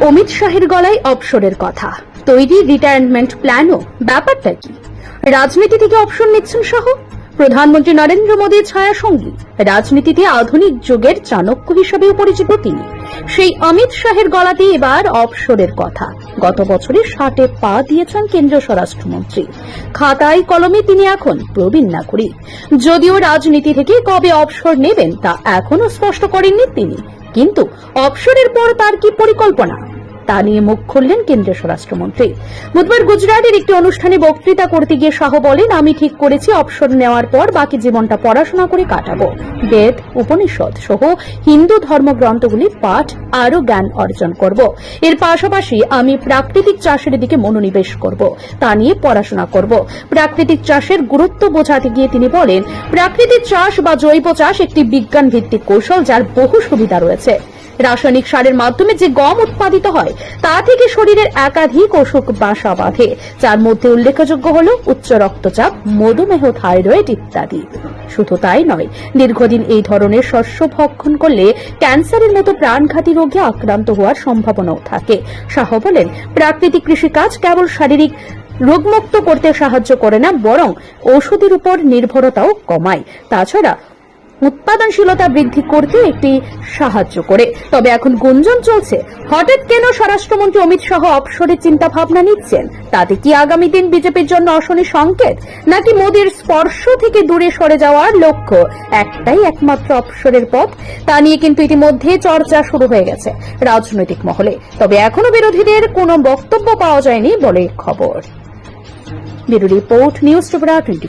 অমিত শাহের গলায় অবসরের কথা। তৈরি রিটায়ারমেন্ট প্ল্যানও ব্যাপারটা কি? রাজনীতি থেকে অবসর নিচ্ছেন সহ প্রধানমন্ত্রী নরেন্দ্র মোদীর ছায়া সঙ্গী রাজনীতিতে আধুনিক যুগের চাণক্য হিসেবেও পরিচিত তিনি। সেই অমিত শাহের গলাতেই এবার অবসরের কথা। গত বছরে ষাটে পা দিয়েছেন কেন্দ্রীয় স্বরাষ্ট্রমন্ত্রী। খাতায় কলমে তিনি এখন প্রবীণ নাগরিক। যদিও রাজনীতি থেকে কবে অবসর নেবেন তা এখনও স্পষ্ট করেননি তিনি। কিন্তু অবসরের পর তার কি পরিকল্পনা? তা নিয়ে মুখ খুললেন কেন্দ্রীয় স্বরাষ্ট্রমন্ত্রী। বুধবার গুজরাটের একটি অনুষ্ঠানে বক্তৃতা করতে গিয়ে শাহ বলেন, আমি ঠিক করেছি, অবসর নেওয়ার পর বাকি জীবনটা পড়াশোনা করে কাটাবো। বেদ, উপনিষদ সহ হিন্দু ধর্মগ্রন্থগুলির পাঠ আরও জ্ঞান অর্জন করব। এর পাশাপাশি আমি প্রাকৃতিক চাষের দিকে মনোনিবেশ করব, তা নিয়ে পড়াশোনা করব। প্রাকৃতিক চাষের গুরুত্ব বোঝাতে গিয়ে তিনি বলেন, প্রাকৃতিক চাষ বা জৈব চাষ একটি বিজ্ঞান ভিত্তিক কৌশল যার বহু সুবিধা রয়েছে। রাসায়নিক সারের মাধ্যমে যে গম উৎপাদিত হয়, তা থেকে শরীরের একাধিক অসুখ বাসা বাঁধে। যার মধ্যে উল্লেখযোগ্য হল উচ্চ রক্তচাপ, মধুমেহ, থাইরয়েড ইত্যাদি। শুধু তাই নয়, দীর্ঘদিন এই ধরনের শস্য ভক্ষণ করলে ক্যান্সারের মতো প্রাণঘাতী রোগে আক্রান্ত হওয়ার সম্ভাবনাও থাকে। শাহ বলেন, প্রাকৃতিক কৃষিকাজ কেবল শারীরিক রোগমুক্ত করতে সাহায্য করে না, বরং ওষুধের উপর নির্ভরতাও কমায়। তাছাড়া উৎপাদনশীলতা বৃদ্ধি করতে একটি সাহায্য করে। তবে এখন গুঞ্জন চলছে, হঠাৎ কেন স্বরাষ্ট্রমন্ত্রী অমিত শাহ অবসরের চিন্তা ভাবনা নিচ্ছেন? তাতে কি আগামী দিন বিজেপির জন্য অশনি সংকেত? নাকি মোদীর স্পর্শ থেকে দূরে সরে যাওয়ার লক্ষ্য? একটাই একমাত্র অবসরের পথ। তা নিয়ে কিন্তু ইতিমধ্যে চর্চা শুরু হয়ে গেছে, রাজনৈতিক মহলে। তবে এখনও বিরোধীদের কোনো বক্তব্য পাওয়া যায়নি বলে খবর। রিপোর্ট, নিউজ ত্রিপুরা টোয়েন্টি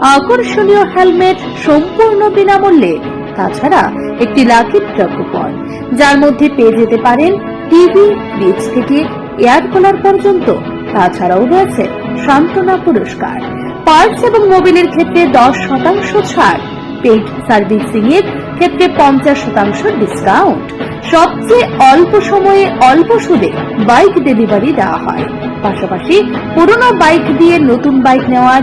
আকর্ষণীয় হেলমেট সম্পূর্ণ বিনামূল্যে, তাছাড়া একটি লাকি কুপন যার মধ্যে পেয়ে যেতে পারেন টিভি ফ্রিজ থেকে এয়ার কুলার পর্যন্ত। তাছাড়াও রয়েছে সান্ত্বনা পুরস্কার। পার্টস এবং মোবিলের ক্ষেত্রে দশ শতাংশ ছাড়। পেড সার্ভিসিং এর ক্ষেত্রে পঞ্চাশ শতাংশ ডিসকাউন্ট সবচেয়ে অল্প সময়ে অল্প সুদে বাইক ডেলিভারি দেওয়া হয়। পাশাপাশি পুরনো বাইক দিয়ে নতুন বাইক নেওয়ার